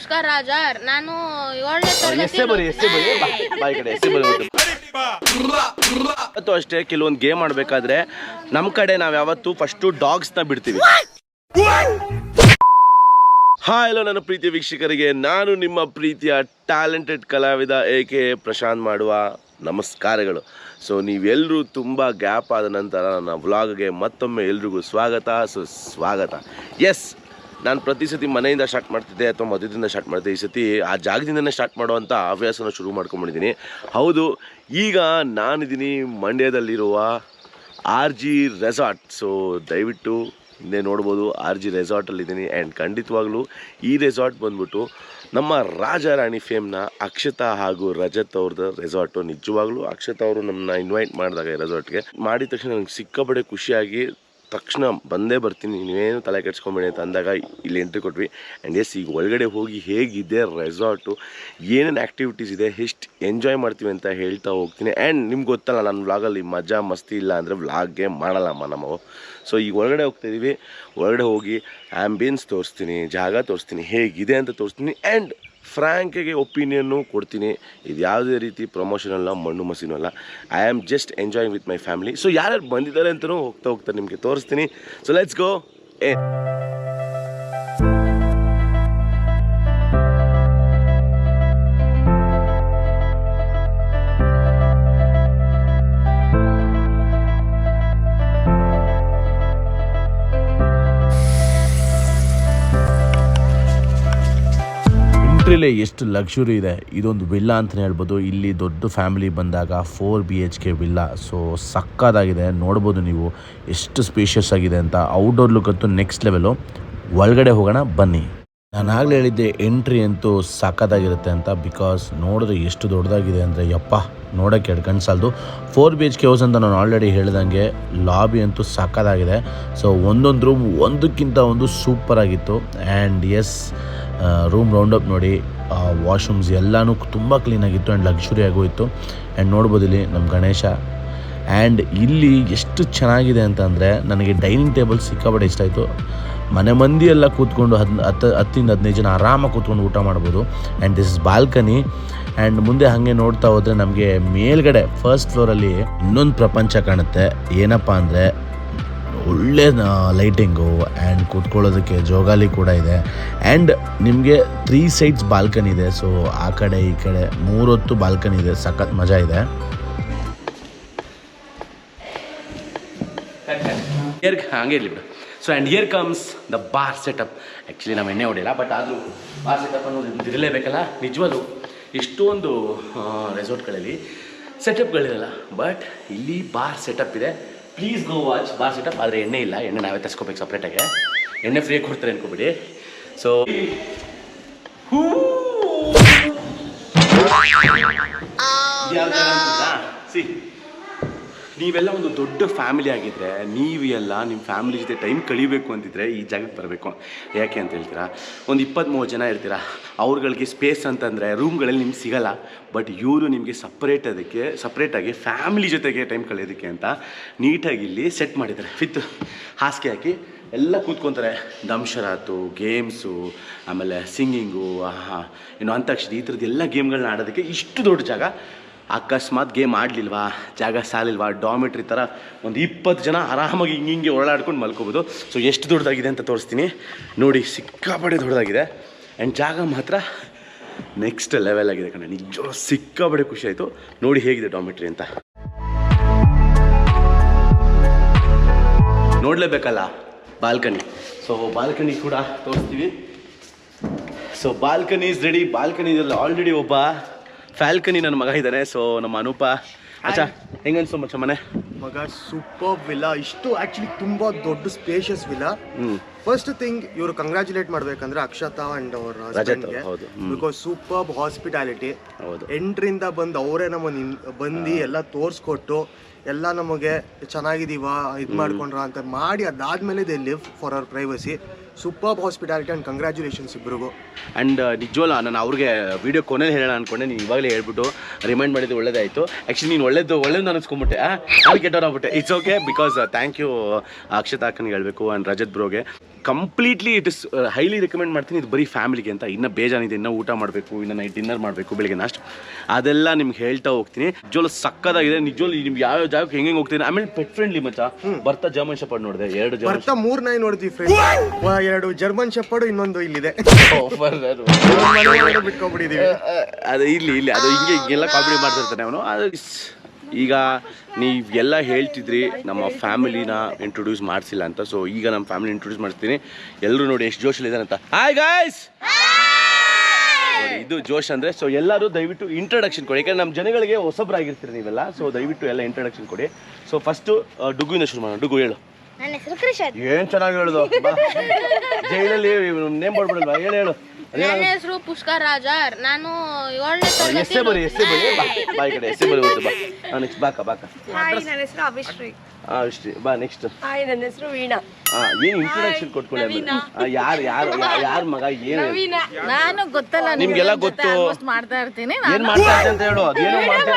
ನಮಸ್ಕಾರ ರಾಜರ್ ನಾನು ಏಳನೇ ಎಸ್ಸೆ ಬರಿ ಎಸ್ಸೆ ಬರಿ ಕಡೆ ಎಸ್ಸೆ ಬರಿ. ಇವತ್ತು ಅಷ್ಟೇ ಕೆಲವೊಂದು ಗೇಮ್ ಆಡ್ಬೇಕಾದ್ರೆ ನಮ್ಮ ಕಡೆ ನಾವ್ ಯಾವತ್ತು ಫಸ್ಟು ಡಾಗ್ಸ್ನ ಬಿಡ್ತೀವಿ. ಹಾಯ್ ಹಲೋ ನನ್ನ ಪ್ರೀತಿ ವೀಕ್ಷಕರಿಗೆ. ನಾನು ನಿಮ್ಮ ಪ್ರೀತಿಯ ಟ್ಯಾಲೆಂಟೆಡ್ ಕಲಾವಿದ ಎ ಕೆ ಪ್ರಶಾಂತ್ ಮಾಡುವ ನಮಸ್ಕಾರಗಳು. ಸೊ ನೀವೆಲ್ಲರೂ ತುಂಬ ಗ್ಯಾಪ್ ಆದ ನಂತರ ನನ್ನ ವ್ಲಾಗ್ಗೆ ಮತ್ತೊಮ್ಮೆ ಎಲ್ರಿಗೂ ಸ್ವಾಗತ. ಸೊ ಸ್ವಾಗತ. ಎಸ್ ನಾನು ಪ್ರತಿ ಸತಿ ಮನೆಯಿಂದ ಸ್ಟಾರ್ಟ್ ಮಾಡ್ತಿದ್ದೆ ಅಥವಾ ಮಧ್ಯದಿಂದ ಸ್ಟಾರ್ಟ್ ಮಾಡ್ತಿದ್ದೆ, ಈ ಸತಿ ಆ ಜಾಗದಿಂದನೇ ಸ್ಟಾರ್ಟ್ ಮಾಡುವಂಥ ಹವ್ಯಾಸನ ಶುರು ಮಾಡ್ಕೊಂಬಿಟ್ಟಿದ್ದೀನಿ. ಹೌದು, ಈಗ ನಾನಿದ್ದೀನಿ ಮಂಡ್ಯದಲ್ಲಿರುವ ಆರ್ ಜಿ ರೆಸಾರ್ಟ್ ಸೊ ದಯವಿಟ್ಟು ಹಿಂದೆ ನೋಡ್ಬೋದು, ಆರ್ ಜಿ ರೆಸಾರ್ಟಲ್ಲಿದ್ದೀನಿ ಆ್ಯಂಡ್ ಖಂಡಿತವಾಗ್ಲೂ ಈ ರೆಸಾರ್ಟ್ ಬಂದ್ಬಿಟ್ಟು ನಮ್ಮ ರಾಜಾರಾಣಿ ಫೇಮ್ನ ಅಕ್ಷತಾ ಹಾಗೂ ರಜತ್ ಅವ್ರದ್ದು ರೆಸಾರ್ಟು ನಿಜವಾಗ್ಲೂ ಅಕ್ಷತಾ ಅವರು ನಮ್ಮನ್ನ ಇನ್ವೈಟ್ ಮಾಡಿದಾಗ ಈ ರೆಸಾರ್ಟ್ಗೆ ಮಾಡಿದ ತಕ್ಷಣ ನನಗೆ ಸಿಕ್ಕಾಪಟ್ಟೆ ಖುಷಿಯಾಗಿ ತಕ್ಷಣ ಬಂದೇ ಬರ್ತೀನಿ, ನೀವೇನು ತಲೆ ಕೆಡ್ಸ್ಕೊಂಬೇಡಿ ಅಂತ ಅಂದಾಗ ಇಲ್ಲಿ ಎಂಟ್ರಿ ಕೊಟ್ವಿ. ಆ್ಯಂಡ್ ಎಸ್ ಈಗ ಒಳಗಡೆ ಹೋಗಿ ಹೇಗಿದೆ ರೆಸಾರ್ಟು ಏನೇನು ಆ್ಯಕ್ಟಿವಿಟೀಸ್ ಇದೆ, ಎಷ್ಟು ಎಂಜಾಯ್ ಮಾಡ್ತೀವಿ ಅಂತ ಹೇಳ್ತಾ ಹೋಗ್ತೀನಿ. ಆ್ಯಂಡ್ ನಿಮ್ಗೆ ಗೊತ್ತಲ್ಲ ನನ್ನ ವ್ಲಾಗಲ್ಲಿ ಮಜಾ ಮಸ್ತಿ ಇಲ್ಲ ಅಂದರೆ ವ್ಲಾಗ್ಗೆ ಮಾಡಲ್ಲಮ್ಮ ನಾವು ಸೊ ಈಗ ಒಳಗಡೆ ಹೋಗ್ತಾಯಿದ್ದೀವಿ ಒಳಗಡೆ ಹೋಗಿ ಆ್ಯಂಬಿಯನ್ಸ್ ತೋರಿಸ್ತೀನಿ, ಜಾಗ ತೋರಿಸ್ತೀನಿ, ಹೇಗಿದೆ ಅಂತ ತೋರಿಸ್ತೀನಿ. ಆ್ಯಂಡ್ ಫ್ರ್ಯಾಂಕಿಗೆ ಒಪಿನಿಯನ್ನು ಕೊಡ್ತೀನಿ. ಇದು ಯಾವುದೇ ರೀತಿ ಪ್ರಮೋಷನ್ ಅಲ್ಲ, ಮಣ್ಣು ಮಸೀನು ಅಲ್ಲ. I am just enjoying with my family so ಯಾರ್ಯಾರು ಬಂದಿದ್ದಾರೆ ಅಂತಲೂ ಹೋಗ್ತಾ ಹೋಗ್ತಾ ನಿಮಗೆ ತೋರಿಸ್ತೀನಿ. ಸೊ ಲೆಟ್ಸ್ ಗೋ ಏ. ಎಷ್ಟು ಲಕ್ಸುರಿ ಇದೆ, ಇದೊಂದು ವಿಲ್ಲಾ ಅಂತಲೇ ಹೇಳ್ಬೋದು. ಇಲ್ಲಿ ದೊಡ್ಡ ಫ್ಯಾಮಿಲಿ ಬಂದಾಗ four B H K villa so ಸಕ್ಕದಾಗಿದೆ. ನೋಡ್ಬೋದು ನೀವು ಎಷ್ಟು ಸ್ಪೇಷಿಯಸ್ ಆಗಿದೆ ಅಂತ. ಔಟ್ಡೋರ್ ಲುಕ್ ಅಂತೂ ನೆಕ್ಸ್ಟ್ ಲೆವೆಲು ಒಳಗಡೆ ಹೋಗೋಣ, ಬನ್ನಿ. ನಾನು ಆಗಲೇ ಹೇಳಿದ್ದೆ ಎಂಟ್ರಿ ಅಂತೂ ಸಕ್ಕದಾಗಿರುತ್ತೆ ಅಂತ. ಬಿಕಾಸ್ ನೋಡಿದ್ರೆ ಎಷ್ಟು ದೊಡ್ಡದಾಗಿದೆ ಅಂದರೆ, ಯಪ್ಪ, ನೋಡೋಕ್ಕೆ ಎರಡು ಕಣ್ಣು ಸಾಲದು. Four B H K house ಅಂತ ನಾನು ಆಲ್ರೆಡಿ ಹೇಳ್ದಂಗೆ ಲಾಬಿ ಅಂತೂ ಸಕ್ಕದಾಗಿದೆ. ಸೊ ಒಂದೊಂದು ರೂಮ್ ಒಂದಕ್ಕಿಂತ ಒಂದು ಸೂಪರ್ ಆಗಿತ್ತು. ಆ್ಯಂಡ್ ಎಸ್ ರೂಮ್ ರೌಂಡಪ್ ನೋಡಿ ವಾಶ್ರೂಮ್ಸ್ ಎಲ್ಲನೂ ತುಂಬ ಕ್ಲೀನಾಗಿತ್ತು ಆ್ಯಂಡ್ ಲಕ್ಷುರಿ ಆಗೋಯಿತು ಆ್ಯಂಡ್ ನೋಡ್ಬೋದು ಇಲ್ಲಿ ನಮ್ಮ ಗಣೇಶ. ಆ್ಯಂಡ್ ಇಲ್ಲಿ ಎಷ್ಟು ಚೆನ್ನಾಗಿದೆ ಅಂತಂದರೆ ನನಗೆ ಡೈನಿಂಗ್ ಟೇಬಲ್ ಸಿಕ್ಕಾಪಟ್ಟೆ ಇಷ್ಟ ಆಯಿತು. ಮನೆ ಮಂದಿ ಎಲ್ಲ ಕೂತ್ಕೊಂಡು ಹದ್ ಹತ್ತು ಹತ್ತಿಂದ ಹದಿನೈದು ಜನ ಆರಾಮಾಗಿ ಕೂತ್ಕೊಂಡು ಊಟ ಮಾಡ್ಬೋದು. And this is balcony and ಮುಂದೆ ಹಾಗೆ ನೋಡ್ತಾ ಹೋದರೆ ನಮಗೆ ಮೇಲ್ಗಡೆ ಫಸ್ಟ್ ಫ್ಲೋರಲ್ಲಿ ಇನ್ನೊಂದು ಪ್ರಪಂಚ ಕಾಣುತ್ತೆ. ಏನಪ್ಪ ಅಂದರೆ ಒಳ್ಳೆ ಲೈಟಿಂಗು ಆ್ಯಂಡ್ ಕೂತ್ಕೊಳ್ಳೋದಕ್ಕೆ ಜೋಗಾಲಿ ಕೂಡ ಇದೆ. ಆ್ಯಂಡ್ ನಿಮಗೆ ತ್ರೀ ಸೈಡ್ಸ್ ಬಾಲ್ಕನಿ ಇದೆ. ಸೊ ಆ ಕಡೆ, ಈ ಕಡೆ ಮೂರೊತ್ತು ಬಾಲ್ಕನಿ ಇದೆ. ಸಖತ್ ಮಜಾ ಇದೆ. ಹಂಗೆ ಇರಲಿ so and here comes the bar setup actually ನಾವು ಎಣ್ಣೆ ಹೊಡೆಯಲ್ಲ ಬಟ್ ಆದರೂ ಬಾರ್ ಸೆಟಪ್ ಅನ್ನೋದು ಇರಲೇಬೇಕಲ್ಲ? ನಿಜವಾಗ್ಲೂ. ಎಷ್ಟೊಂದು ರೆಸಾರ್ಟ್ಗಳಲ್ಲಿ ಸೆಟಪ್ಗಳಿರಲ್ಲ ಬಟ್ ಇಲ್ಲಿ ಬಾರ್ ಸೆಟಪ್ ಇದೆ. Please go watch bar setup ಆದರೆ ಎಣ್ಣೆ ಇಲ್ಲ ಎಣ್ಣೆ ನಾವೇ ತರಿಸ್ಕೋಬೇಕು ಸಪ್ರೇಟಾಗೆ ಎಣ್ಣೆ ಫ್ರೀ ಕೊಡ್ತಾರೆ ಅನ್ಕೋಬಿಡಿ. So C. ನೀವೆಲ್ಲ ಒಂದು ದೊಡ್ಡ ಫ್ಯಾಮಿಲಿ ಆಗಿದ್ದರೆ ನೀವು ಎಲ್ಲ ನಿಮ್ಮ ಫ್ಯಾಮಿಲಿ ಜೊತೆ ಟೈಮ್ ಕಳಿಬೇಕು ಅಂತಿದ್ರೆ ಈ ಜಾಗಕ್ಕೆ ಬರಬೇಕು. ಯಾಕೆ ಅಂತ ಹೇಳ್ತೀರಾ? ಒಂದು ಇಪ್ಪತ್ತ್ಮೂರು ಜನ ಇರ್ತೀರಾ? ಅವ್ರುಗಳಿಗೆ ಸ್ಪೇಸ್ ಅಂತಂದರೆ ರೂಮ್ಗಳಲ್ಲಿ ನಿಮ್ಗೆ ಸಿಗಲ್ಲ. ಬಟ್ ಇವರು ನಿಮಗೆ ಸಪ್ರೇಟ್ ಅದಕ್ಕೆ ಸಪ್ರೇಟಾಗಿ ಫ್ಯಾಮಿಲಿ ಜೊತೆಗೆ ಟೈಮ್ ಕಳೆಯೋದಕ್ಕೆ ಅಂತ ನೀಟಾಗಿ ಇಲ್ಲಿ ಸೆಟ್ ಮಾಡಿದ್ದಾರೆ. ವಿತ್ ಹಾಸಿಗೆ ಹಾಕಿ ಎಲ್ಲ ಕೂತ್ಕೊತಾರೆ. ದಂಶರಾತು ಗೇಮ್ಸು ಆಮೇಲೆ ಸಿಂಗಿಂಗು ಏನು ಅಂತಾಕ್ಷರಿ ಈ ಥರದ್ದು ಎಲ್ಲ ಗೇಮ್ಗಳನ್ನ ಆಡೋದಕ್ಕೆ ಇಷ್ಟು ದೊಡ್ಡ ಜಾಗ ಅಕಸ್ಮಾತ್ ಗೇಮ್ ಆಡಲಿಲ್ವಾ? ಜಾಗ ಸಾಲಿಲ್ವಾ? ಡಾಮಿಟ್ರಿ ಥರ ಒಂದು ಇಪ್ಪತ್ತು ಜನ ಆರಾಮಾಗಿ ಹಿಂಗೆ ಹಿಂಗೆ ಓಡಾಡ್ಕೊಂಡು ಮಲ್ಕೋಬೋದು. ಸೊ ಎಷ್ಟು ದೊಡ್ಡದಾಗಿದೆ ಅಂತ ತೋರಿಸ್ತೀನಿ. ನೋಡಿ, ಸಿಕ್ಕಾಪಟ್ಟೆ ದೊಡ್ಡದಾಗಿದೆ. ಆ್ಯಂಡ್ ಜಾಗ ಮಾತ್ರ ನೆಕ್ಸ್ಟ್ ಲೆವೆಲ್ ಆಗಿದೆ ಕಣ. ನಿಜ ಸಿಕ್ಕಾಪಡೆ ಖುಷಿ ಆಯಿತು. ನೋಡಿ ಹೇಗಿದೆ ಡಾಮಿಟ್ರಿ ಅಂತ. ನೋಡಲೇಬೇಕಲ್ಲ? ಬಾಲ್ಕನಿ. ಸೊ ಬಾಲ್ಕನಿ ಕೂಡ ತೋರಿಸ್ತೀವಿ. So balcony is ready balcony ಇದರಲ್ಲಿ ಆಲ್ರೆಡಿ ಒಬ್ಬ ಫ್ಯಾಲ್ಕನಿ ನನ್ನ ಮಗ ಇದ್ದಾನೆ ಸೊ ನಮ್ಮ ಅನೂಪ. ಅಚ್ಚಾ ಹೆಂಗನ್ಸು ಮಚ್ಚ ಮನೆ? ಮಗ ಸೂಪರ್ ವಿಲ್ಲ ಇಷ್ಟು ಆಕ್ಚುಲಿ ತುಂಬಾ ದೊಡ್ಡ ಸ್ಪೇಷಿಯಸ್ ವಿಲ್ಲ ಫಸ್ಟ್ ಥಿಂಗ್ ಇವರು ಕಂಗ್ರಾಚುಲೇಟ್ ಮಾಡ್ಬೇಕಂದ್ರೆ ಅಕ್ಷತಾ ಅಂಡ್ ಅವರ. ಬಿಕಾಸ್ ಸೂಪರ್ ಹಾಸ್ಪಿಟಾಲಿಟಿ ಹೌದು. ಎಂಟ್ರಿಂದ ಬಂದು ಅವರೇ ನಮ್ಮ ಬಂದು ಎಲ್ಲ ತೋರಿಸ್ಕೊಟ್ಟು ಎಲ್ಲ ನಮಗೆ ಚೆನ್ನಾಗಿದೀವ ಇದು ಮಾಡ್ಕೊಂಡ್ರ ಅಂತ ಮಾಡಿ ಅದಾದ್ಮೇಲೆ they live for our privacy super hospitality and congratulations ಇಬ್ಬರಿಗೂ ಆ್ಯಂಡ್ ನಿಜವಲ್ಲ ನಾನು ಅವ್ರಿಗೆ ವಿಡಿಯೋ ಕೊನೆಯಲ್ಲಿ ಹೇಳೋಣ ಅನ್ಕೊಂಡೆ ನೀನು ಇವಾಗಲೇ ಹೇಳ್ಬಿಟ್ಟು ರಿಮೈಂಡ್ ಮಾಡಿದ್ದು ಒಳ್ಳೇದಾಯಿತು. ಆ್ಯಕ್ಚುಲಿ ನೀನು ಒಳ್ಳೇದು ಒಳ್ಳೇದು ಅನಿಸ್ಕೊಂಬಿಟ್ಟೆ ಗೆಟ್ ಕೆಟ್ಟವ್ರು ಆಗ್ಬಿಟ್ಟೆ. It's okay because thank you Akshata ಅಕ್ಕನಿಗೆ ಹೇಳಬೇಕು and Rajat ಬ್ರೋಗೆ. Completely it is highly recommend ಮಾಡ್ತೀನಿ. ಇದು ಬರೀ ಫ್ಯಾಮಿಲಿಗೆ ಅಂತ. ಇನ್ನೂ ಬೇಜಾನಿದೆ ಇನ್ನೂ ಊಟ ಮಾಡಬೇಕು ಇನ್ನೂ ನೈಟ್ ಡಿನ್ನರ್ ಮಾಡಬೇಕು ಬೆಳಿಗ್ಗೆ ನಾಷ್ಟ. ಅದೆಲ್ಲ ನಿಮ್ಗೆ ಹೇಳ್ತಾ ಹೋಗ್ತೀನಿ. ನಿಜವಲ್ಲೂ ಸಕ್ಕದಾಗಿದೆ. ನಿಜವಲ್ಲೂ ನಿಮ್ಗೆ ಯಾವ ಜಾಗಕ್ಕೆ ಹೆಂಗೆ ಹೋಗ್ತೀನಿ. ಆಮೇಲೆ ಪೆಟ್ ಫ್ರೆಂಡ್ಲಿ ಮಚ್ಚ. ಬರ್ತಾ ಜರ್ಮನ್ ಶಪರ್ಡ್ ನೋಡಿದೆ. ಎರಡು ಜರ್ಮನ್ ಬರ್ತಾ ಮೂರ್ ನಾಯಿ ನೋಡ್ತೀವಿ ಫ್ರೆಂಡ್ ಎರಡು ಜರ್ಮನ್ ಶೆಪ್ಪಡು ಇನ್ನೊಂದು ಇಲ್ಲಿದೆ. ಬಿಟ್ಕೊಂಡ್ಬಿಟ್ಟಿದೀವಿ ಅದು ಇಲ್ಲಿ ಇಲ್ಲಿ ಅದು ಹಿಂಗೆ ಹಿಂಗೆಲ್ಲ ಕಾಮಿಡಿ ಮಾಡ್ತಿರ್ತಾನೆ ಅವನು. ಅದು ಈಗ ನೀವೆಲ್ಲ ಹೇಳ್ತಿದ್ರಿ ನಮ್ಮ ಫ್ಯಾಮಿಲಿನ ಇಂಟ್ರೊಡ್ಯೂಸ್ ಮಾಡಿಸಿಲ್ಲ ಅಂತ. ಸೊ ಈಗ ನಮ್ಮ ಫ್ಯಾಮಿಲಿ ಇಂಟ್ರೊಡ್ಯೂಸ್ ಮಾಡ್ತೀನಿ ಎಲ್ಲರೂ ನೋಡಿ ಎಷ್ಟು ಜೋಶಲ್ಲಿದ್ದಾರೆ ಅಂತ. ಹಾಯ್ ಗಾಯ್ಸ್ ಇದು ಜೋಶ್ ಅಂದರೆ ಸೊ ಎಲ್ಲರೂ ದಯವಿಟ್ಟು ಇಂಟ್ರಡಕ್ಷನ್ ಕೊಡಿ. ಯಾಕಂದ್ರೆ ನಮ್ಮ ಜನಗಳಿಗೆ ಹೊಸಬ್ರಾಗಿರ್ತೀರಿ ನೀವೆಲ್ಲ. ಸೊ ದಯವಿಟ್ಟು ಎಲ್ಲ ಇಂಟ್ರಡಕ್ಷನ್ ಕೊಡಿ. ಸೊ ಫಸ್ಟು ಡುಗುವಿನ ಶುರು ಮಾಡೋಣ. ಡುಗು ಹೇಳು. ನನ್ನ ಹೆಸರು ಕೃಷನ್. ಏನು ಚೆನ್ನಾಗಿ ಹೇಳುದು? ಬಾ. ಜೈಲಲ್ಲಿ ನೇಮ್ ಮಾಡ್ಬಿಡಲ್ವಾ ಹೇಳು? ಹೇಳು ನನ್ನ ಹೆಸರು ಪುಷ್ಕರ್ ರಾಜರ್. ನಾನು ಏಳನೇ ಎಸ್ಸೆ ಬರಿ ಎಸ್ಸೆ ಬರಿ ಬಾ ಕಡೆ ಎಸ್ಸೆ ಬರಿ ಬಾ. ಬಾ ನೆಕ್ಸ್ಟ್ ಬಾಕ ಬಾಕ ಹಾಯ್ ನನ್ನ ಹೆಸರು ಅಭಿಶ್ರೀ. ಅಷ್ಟೇ. ಬಾ ನೆಕ್ಸ್ಟ್ ಹಾಯ್ ನನ್ನ ಹೆಸರು ವೀಣಾ. ಏನು ಇಂಟ್ರೊಡಕ್ಷನ್ ಕೊಟ್ಕೊಳ್ಳಿ ಯಾರು ಯಾರು ಯಾರ ಮಗ ಏನು? ನಾನು ಗೊತ್ತಲ್ಲ ನಿಮ್ಗೆಲ್ಲ ಗೊತ್ತು. ಮಾಡ್ತಾ ಇರ್ತೀನಿ. ಏನ್ ಮಾಡ್ತಾ ಇರ್ತೀನಿ ಅಂತ ಹೇಳು. ಅದೇನು ಮಾಡ್ತಾ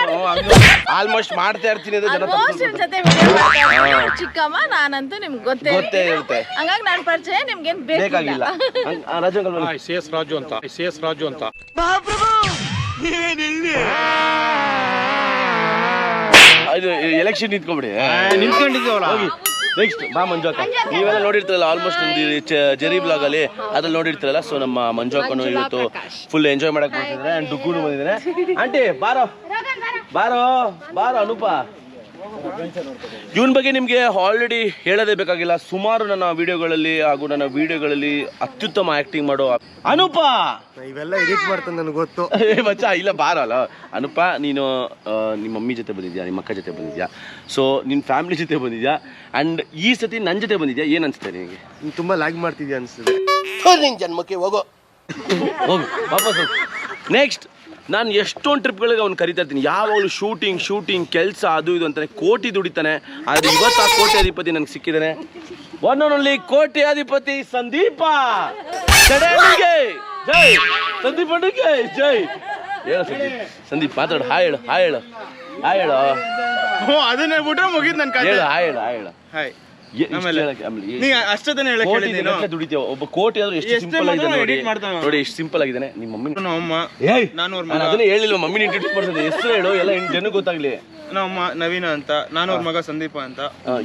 ಆಲ್ಮೋಸ್ಟ್ ಮಾಡ್ತಾ ಇರ್ತೀನಿ ಅಂತ ಜನ ಆಲ್ಮೋಸ್ಟ್ ಜೊತೆ. ಚಿಕ್ಕಮ್ಮ ನಾನಂತೂ ನಿಮ್ಗೆ ಗೊತ್ತೇ ಗೊತ್ತೇ. ಇರುತ್ತೆ. ಹಂಗಾಗಿ ನನ್ನ ಪರಿಚಯ ನಿಮ್ಗೇನ್ ಬೇಕಾಗಿಲ್ಲ. ರಾಜು ಸಿ ಎಸ್ ರಾಜು ಅಂತ. ಸಿ ಎಸ್ ರಾಜು ಅಂತ. ಇದು ಎಲೆಕ್ಷನ್ ನಿಂತ್ಕೊಬಿಡಿ ನಿಂತ್ಕೊಂಡಿದ್ದೀವಲ್ಲ? ಹೋಗಿ. ನೆಕ್ಸ್ಟ್ ಬಾ ಮಂಜು ಅಕ್ಕ ನೀವೆಲ್ಲ ನೋಡಿರ್ತೀರಲ್ಲ ಆಲ್ಮೋಸ್ಟ್ ಒಂದು ಜರಿ ಬ್ಲಾಗ್ ಅಲ್ಲಿ ಅದ್ರಲ್ಲಿ ನೋಡಿರ್ತೀರಲ್ಲ ಸೊ ನಮ್ಮ ಮಂಜುಕನು ಇವತ್ತು ಫುಲ್ ಎಂಜಾಯ್ ಮಾಡಕ್ ಬಂದಿದ್ದಾರೆ ಅಂಡ್ ಡುಗ್ಗುನು ಬಂದಿದ್ದಾರೆ. ಆಂಟಿ ಬಾರೋ. ಬಾರೋ ಬಾರೋ ಅನುಪ. ಇವನ್ ಬಗ್ಗೆ ನಿಮಗೆ ಆಲ್ರೆಡಿ ಹೇಳದೇ ಬೇಕಾಗಿಲ್ಲ. ಸುಮಾರು ನನ್ನ ವಿಡಿಯೋಗಳಲ್ಲಿ ಹಾಗೂ ನನ್ನ ವಿಡಿಯೋಗಳಲ್ಲಿ ಅತ್ಯುತ್ತಮ ಆಕ್ಟಿಂಗ್ ಮಾಡೋ ಅನುಪ! ಇವೆಲ್ಲ ಎಡಿಟ್ ಮಾಡ್ತಾನೆ ನನಗೆ ಗೊತ್ತು. ಮಚ್ಚ ಇಲ್ಲ ಬಾರಲ್ಲ. ಅನುಪ ನೀನು ನಿಮ್ಮ ಮಮ್ಮಿ ಜೊತೆ ಬಂದಿದ್ಯಾ? ನಿಮ್ಮ ಅಕ್ಕ ಜೊತೆ ಬಂದಿದ್ಯಾ? ಸೊ ನಿನ್ನ ಫ್ಯಾಮಿಲಿ ಜೊತೆ ಬಂದಿದ್ಯಾ? ಆ್ಯಂಡ್ ಈ ಸತಿ ನನ್ನ ಜೊತೆ ಬಂದಿದ್ಯಾ? ಏನು ಅನಿಸ್ತಾ ನಿನಗೆ? ನೀನು ತುಂಬಾ ಲ್ಯಾಗ್ ಮಾಡ್ತಿದ್ಯಾ ಅನಿಸ್ತದೆ. ನಿನ್ ಜನ್ಮಕ್ಕೆ ಹೋಗೋ. ಹೋಗು ವಾಪಸ್ ನೆಕ್ಸ್ಟ್ ನಾನು ಎಷ್ಟೊಂದು ಟ್ರಿಪ್ಗಳಿಗೆ ಅವ್ನು ಕರಿತಾ ಇರ್ತೀನಿ. ಯಾವಾಗಲೂ ಶೂಟಿಂಗ್ ಶೂಟಿಂಗ್ ಕೆಲಸ ಅದು ಇದು ಅಂತಾನೆ. ಕೋಟಿ ದುಡಿತಾನೆ. ಆದರೆ ಇವತ್ತು ಆ ಕೋಟಿ ಅಧಿಪತಿ ನನಗೆ ಸಿಕ್ಕಿದ್ದಾನೆ ಒನ್ ಆನ್ ಕೋಟಿ ಅಧಿಪತಿ ಸಂದೀಪ. ಜೈ. ಸಂದೀಪ್ ಅಣ್ಣಗೆ ಜೈ. ಹೇಳ ಸಂದೀಪ್. ಸಂದೀಪ್ ಮಾತಾಡು. ಹಾಯ್ ಹೇಳು. ಹಾಯ್ ಹೇಳು. ಹಾಯ್ ಹೇಳು. ಅದನ್ನ ಬಿಟ್ರೆ ಮುಗಿದ್ ನನ್ನ ಹಾಯ್ ಹೇಳು ಹಾಯ್ ಹೇಳು ಹಾಯ್ ಹೇಳು. ಹಾಯ್. ಆಮೇಲೆ? ಹೇಳಕ್ಕೆ- ನೀನು ಒಬ್ಬ ಕೋಟಿ ಆದ್ರೂ ಎಷ್ಟು ಸಿಂಪಲ್ ಆಗಿದೆ ನೋಡಿ ನೋಡಿ ಎಷ್ಟು ಸಿಂಪಲ್ ಆಗಿದ್ದಾನೆ ನಿಮ್ಮ ಮಮ್ಮಿ ನಮ್ಮ ನಾನು ಅವ್ರ ನಾನು ಮಗ. ಅದನ್ನೇ ಹೇಳಿಲ್ವ? ಮಮ್ಮಿನ ಇಂಟ್ರೊಡ್ಯೂಸ್ ಮಾಡ್ತಿದ್ದೆ ಹೆಸರು ಹೇಳು ಎಲ್ಲ ಜನಕ್ಕೆ ಗೊತ್ತಾಗ್ಲಿ. ನಮ್ಮ ಅಮ್ಮ ನವೀನ ಅಂತ ನಾನು ಅವ್ರ ಮಗ ಸಂದೀಪ ಅಂತ.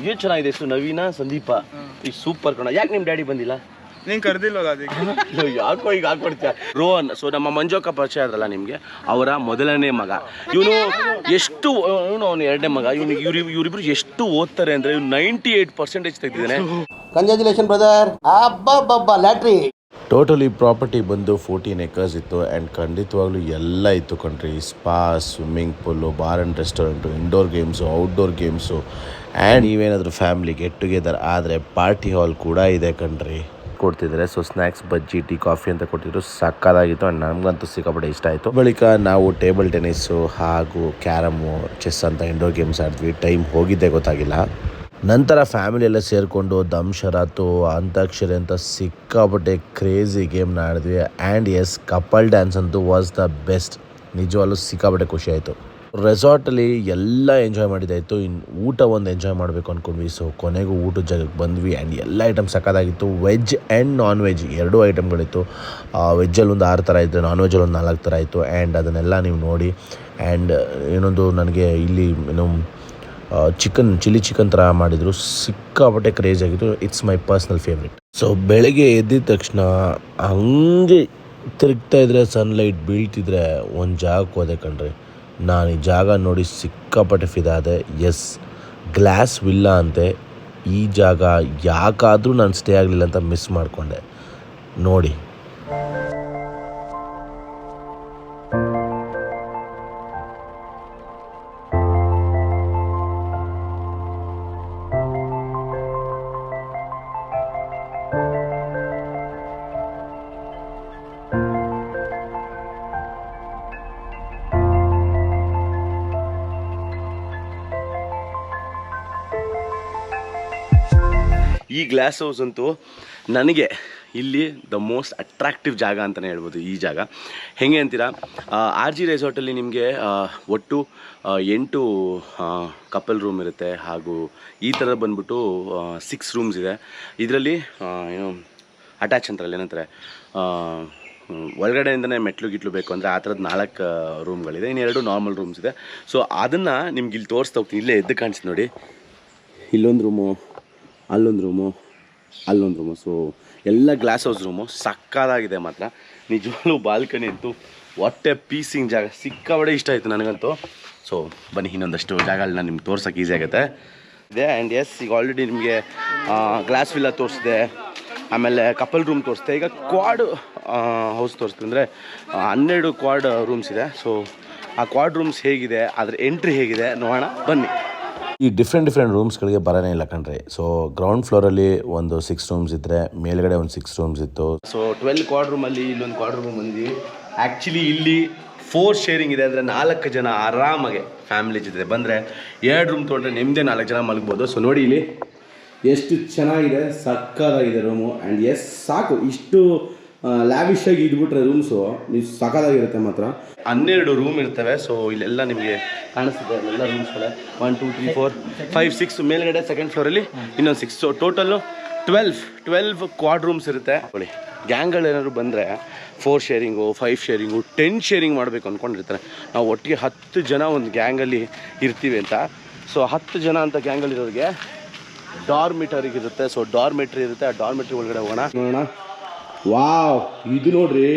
ಏನು ಚೆನ್ನಾಗಿದೆ ಹೆಸರು ನವೀನ ಸಂದೀಪ? ಈ ಸೂಪರ್ ಕಣ. ಯಾಕೆ ನಿಮ್ಮ ಡ್ಯಾಡಿ ಬಂದಿಲ್ಲ? ನೀನ್ ಕರ್ದಿಲ್ವಲ್ಲ ಅದಕ್ಕೆ ಯಾಕೋ ಈಗ ಹಾಕೊಡ್ತೀಯ ರೋಹನ್ ಸೊ ನಮ್ಮ ಮಂಜೋಕ ಪರಿಚಯ ಅದಲ್ಲ ನಿಮಗೆ? ಅವರ ಮೊದಲನೇ ಮಗ. ಇವನು ಎಷ್ಟು ಇವನು ಅವನು ಎರಡನೇ ಮಗ. ಇವನು ಇವ್ರು ಇವರಿಬ್ರು ಎಷ್ಟು ಓದ್ತಾರೆ ಅಂದ್ರೆ ಇವ್ನು ನೈಂಟಿ ಏಟ್ ಪರ್ಸೆಂಟೇಜ್ ತೆಗ್ದಿದ್ದಾನೆ. ಕಂಗ್ರ್ಯಾಚುಲೇಷನ್ ಬ್ರದರ್ ಅಬ್ಬಬ್ಬಬ್ಬ ಲ್ಯಾಟ್ರಿ ಟೋಟಲಿ ಪ್ರಾಪರ್ಟಿ ಬಂದು ಫೋರ್ಟೀನ್ ಎಕರ್ಸ್ ಇತ್ತು ಆ್ಯಂಡ್ ಖಂಡಿತವಾಗ್ಲೂ ಎಲ್ಲ ಇತ್ತು ಕಣ್ರಿ spa swimming pool bar and restaurant indoor games outdoor games and ನೀವೇನಾದರೂ ಫ್ಯಾಮಿಲಿ ಗೆಟ್ ಟುಗೆದರ್ ಆದರೆ ಪಾರ್ಟಿ ಹಾಲ್ ಕೂಡ ಇದೆ ಕಣ್ರಿ ಕೊಡ್ತಿದ್ದಾರೆ. So snacks bajji tea coffee ಅಂತ ಕೊಟ್ಟಿದ್ರು. ಸಕ್ಕದಾಗಿತ್ತು ಆ್ಯಂಡ್ ನಮಗಂತೂ ಸಿಕ್ಕಾಪಟ್ಟೆ ಇಷ್ಟ ಆಯಿತು. ಬಳಿಕ ನಾವು ಟೇಬಲ್ ಟೆನ್ನಿಸ್ಸು ಹಾಗೂ ಕ್ಯಾರಮು ಚೆಸ್ ಅಂತ ಇಂಡೋರ್ ಗೇಮ್ಸ್ ಆಡಿದ್ವಿ. ಟೈಮ್ ಹೋಗಿದ್ದೆ ಗೊತ್ತಾಗಿಲ್ಲ. ನಂತರ ಫ್ಯಾಮಿಲಿ ಎಲ್ಲ ಸೇರಿಕೊಂಡು ಶರತ್ತು ಅಂತಾಕ್ಷರಿ ಅಂತ ಸಿಕ್ಕಾಪಟ್ಟೆ ಕ್ರೇಜಿ ಗೇಮ್ನ ಆಡಿದ್ವಿ. ಆ್ಯಂಡ್ ಎಸ್ ಕಪಲ್ ಡ್ಯಾನ್ಸ್ ಅಂತೂ ವಾಸ್ ದ ಬೆಸ್ಟ್ ನಿಜವಾಗ್ಲೂ ಸಿಕ್ಕಾಪಟ್ಟೆ ಖುಷಿ ಆಯಿತು. ರೆಸಾರ್ಟಲ್ಲಿ ಎಲ್ಲ ಎಂಜಾಯ್ ಮಾಡಿದ್ದಾಯಿತು ಇನ್ನು ಊಟ ಒಂದು ಎಂಜಾಯ್ ಮಾಡಬೇಕು ಅಂದ್ಕೊಂಡ್ವಿ ಸೊ ಕೊನೆಗೂ ಊಟದ ಜಾಗಕ್ಕೆ ಬಂದ್ವಿ. ಆ್ಯಂಡ್ ಎಲ್ಲ ಐಟಮ್ ಸಕ್ಕತ್ತಾಗಿತ್ತು ವೆಜ್ ಆ್ಯಂಡ್ ನಾನ್ ವೆಜ್ ಎರಡೂ ಐಟಮ್ಗಳಿತ್ತು ವೆಜ್ಜಲ್ಲಿ ಒಂದು ಆರು ಥರ ಇತ್ತು ನಾನ್ ವೆಜ್ಜಲ್ಲಿ ಒಂದು ನಾಲ್ಕು ಥರ ಇತ್ತು ಆ್ಯಂಡ್ ಅದನ್ನೆಲ್ಲ ನೀವು ನೋಡಿ. ಆ್ಯಂಡ್ ಇನ್ನೊಂದು ನನಗೆ ಇಲ್ಲಿ ಏನು ಚಿಕನ್ ಚಿಲ್ಲಿ ಚಿಕನ್ ಥರ ಮಾಡಿದರು. ಸಿಕ್ಕಾಪಟ್ಟೆ ಕ್ರೇಜ್ ಆಗಿತ್ತು. It's my personal favourite so ಬೆಳಗ್ಗೆ ಎದ್ದಿದ ತಕ್ಷಣ ಹಂಗೆ ತಿರುಗ್ತಾ ಇದ್ರೆ ಸನ್ಲೈಟ್ ಬೀಳ್ತಿದ್ರೆ ಒಂದು ಜಾಗಕ್ಕೆ ಹೋದೆ ಕಣ್ರಿ. ನಾನು ಈ ಜಾಗ ನೋಡಿ ಸಿಕ್ಕಾಪಟ್ಟೆ ಫಿದಾದೆ ಎಸ್ ಗ್ಲಾಸ್ ವಿಲ್ಲ ಅಂತೆ. ಈ ಜಾಗ ಯಾಕಾದರೂ ನಾನು ಸ್ಟೇ ಆಗಲಿಲ್ಲ ಅಂತ ಮಿಸ್ ಮಾಡಿಕೊಂಡೆ. ನೋಡಿ. ಈ ಗ್ಲಾಸ್ ಹೌಸ್ ಅಂತೂ ನನಗೆ ಇಲ್ಲಿ ದ ಮೋಸ್ಟ್ ಅಟ್ರಾಕ್ಟಿವ್ ಜಾಗ ಅಂತಲೇ ಹೇಳ್ಬೋದು ಈ ಜಾಗ. ಹೆಂಗೆ ಅಂತೀರಾ? ಆರ್ ಜಿ ರೆಸಾರ್ಟಲ್ಲಿ ನಿಮಗೆ ಒಟ್ಟು ಎಂಟು ಕಪಲ್ ರೂಮ್ ಇರುತ್ತೆ ಹಾಗೂ ಈ ಥರ ಬಂದ್ಬಿಟ್ಟು ಸಿಕ್ಸ್ ರೂಮ್ಸ್ ಇದೆ. ಇದರಲ್ಲಿ ಏನು ಅಟ್ಯಾಚ್ ಅಂತಾರಲ್ಲ, ಏನಂತಾರೆ ಒಳಗಡೆಯಿಂದನೇ ಮೆಟ್ಲು ಗಿಟ್ಲು ಬೇಕು ಅಂದರೆ ಆ ಥರದ್ದು ನಾಲ್ಕು ರೂಮ್ಗಳಿದೆ ಇನ್ನೆರಡು ನಾರ್ಮಲ್ ರೂಮ್ಸ್ ಇದೆ. ಸೊ ಅದನ್ನು ನಿಮ್ಗೆ ಇಲ್ಲಿ ತೋರಿಸ್ತಾ ಹೋಗ್ತೀನಿ. ಇಲ್ಲೇ ಎದ್ದು ಕಾಣಿಸ್ತು ನೋಡಿ. ಇಲ್ಲೊಂದು ರೂಮು ಅಲ್ಲೊಂದು ರೂಮು ಅಲ್ಲೊಂದು ರೂಮು ಸೊ ಎಲ್ಲ ಗ್ಲಾಸ್ ಹೌಸ್ ರೂಮು ಸಕ್ಕದಾಗಿದೆ ಮಾತ್ರ. ನಿಜವಾಗ್ಲೂ ಬಾಲ್ಕನಿ ಅಂತೂ ಒಟ್ಟೆ ಪೀಸಿಂಗ್ ಜಾಗ. ಸಿಕ್ಕಾಬಡೆ ಇಷ್ಟ ಆಯಿತು ನನಗಂತೂ. ಸೊ ಬನ್ನಿ, ಇನ್ನೊಂದಷ್ಟು ಜಾಗಗಳನ್ನ ನಿಮ್ಗೆ ತೋರ್ಸೋಕೆ ಈಸಿ ಆಗುತ್ತೆ. ಇದೆ ಆ್ಯಂಡ್ ಎಸ್ ಈಗ ಆಲ್ರೆಡಿ ನಿಮಗೆ ಗ್ಲಾಸ್ ವಿಲ್ಲ ತೋರಿಸಿದೆ. ಆಮೇಲೆ ಕಪಲ್ ರೂಮ್ ತೋರಿಸ್ದೆ. ಈಗ ಕ್ವಾಡ್ ಹೌಸ್ ತೋರಿಸ್ತೀನಿ ಅಂದರೆ ಹನ್ನೆರಡು ಕ್ವಾಡ್ ರೂಮ್ಸ್ ಇದೆ. ಸೊ ಆ ಕ್ವಾಡ್ ರೂಮ್ಸ್ ಹೇಗಿದೆ, ಅದರ ಎಂಟ್ರಿ ಹೇಗಿದೆ ನೋಡೋಣ. ಬನ್ನಿ. ಈ ಡಿಫ್ರೆಂಟ್ ಡಿಫ್ರೆಂಟ್ ರೂಮ್ಸ್ಗಳಿಗೆ ಬರೋನೇ ಇಲ್ಲ ಕಣ್ರಿ. ಸೊ ಗ್ರೌಂಡ್ ಫ್ಲೋರಲ್ಲಿ ಒಂದು ಸಿಕ್ಸ್ ರೂಮ್ಸ್ ಇದ್ದರೆ ಮೇಲ್ಗಡೆ ಒಂದು ಸಿಕ್ಸ್ ರೂಮ್ಸ್ ಇತ್ತು. ಸೊ ಟ್ವೆಲ್ ರೂಮ್ ಅಲ್ಲಿ ಇಲ್ಲೊಂದು ಕ್ವಾರ್ಟ್ ರೂಮ್ ಬಂದ್ವಿ. ಆ್ಯಕ್ಚುಲಿ ಇಲ್ಲಿ ಫೋರ್ ಶೇರಿಂಗ್ ಇದೆ ಅಂದರೆ ನಾಲ್ಕು ಜನ ಆರಾಮಾಗೆ ಫ್ಯಾಮಿಲಿ ಜೊತೆ ಬಂದರೆ ಎರಡು ರೂಮ್ ತೊಗೊಂಡ್ರೆ ನಿಮ್ಮದೇ ನಾಲ್ಕು ಜನ ಮಲಗ್ಬೋದು. ಸೊ ನೋಡಿ ಇಲ್ಲಿ ಎಷ್ಟು ಚೆನ್ನಾಗಿದೆ ಸಕ್ಕದಾಗಿದೆ ರೂಮು ಆ್ಯಂಡ್ ಎಸ್ ಸಾಕು. ಇಷ್ಟು ಲ್ಯಾವಿಶ್ ಆಗಿ ಇದ್ಬಿಟ್ರೆ ರೂಮ್ಸು ನೀವು ಸಕ್ಕದಾಗಿರುತ್ತೆ ಮಾತ್ರ. ಹನ್ನೆರಡು ರೂಮ್ ಇರ್ತವೆ ಸೊ ಇಲ್ಲೆಲ್ಲ ನಿಮಗೆ ಕಾಣಿಸ್ತದೆ ಎಲ್ಲ ರೂಮ್ಸ್ಗಳೇ one two three four five six ಮೇಲ್ಗಡೆ ಸೆಕೆಂಡ್ ಫ್ಲೋರಲ್ಲಿ ಇನ್ನೊಂದು six so total twelve twelve quad rooms ಇರುತ್ತೆ. ನೋಡಿ ಗ್ಯಾಂಗ್ಗಳು ಏನಾದ್ರು ಬಂದರೆ four sharing five sharing ten sharing ಮಾಡಬೇಕು ಅಂದ್ಕೊಂಡಿರ್ತಾರೆ ನಾವು ಒಟ್ಟಿಗೆ ಹತ್ತು ಜನ ಒಂದು ಗ್ಯಾಂಗಲ್ಲಿ ಇರ್ತೀವಿ ಅಂತ. ಸೊ ಹತ್ತು ಜನ ಅಂತ ಗ್ಯಾಂಗಲ್ಲಿರೋರಿಗೆ ಡಾರ್ಮಿಟರಿಗೆ ಇರುತ್ತೆ. ಸೊ ಡಾರ್ಮೆಟ್ರಿ ಇರುತ್ತೆ. ಆ ಡಾರ್ಮೆಟ್ರಿ ಒಳಗಡೆ ಹೋಗೋಣ. ನೋಡೋಣ. ವಾವ್ ಇದು ನೋಡ್ರಿ.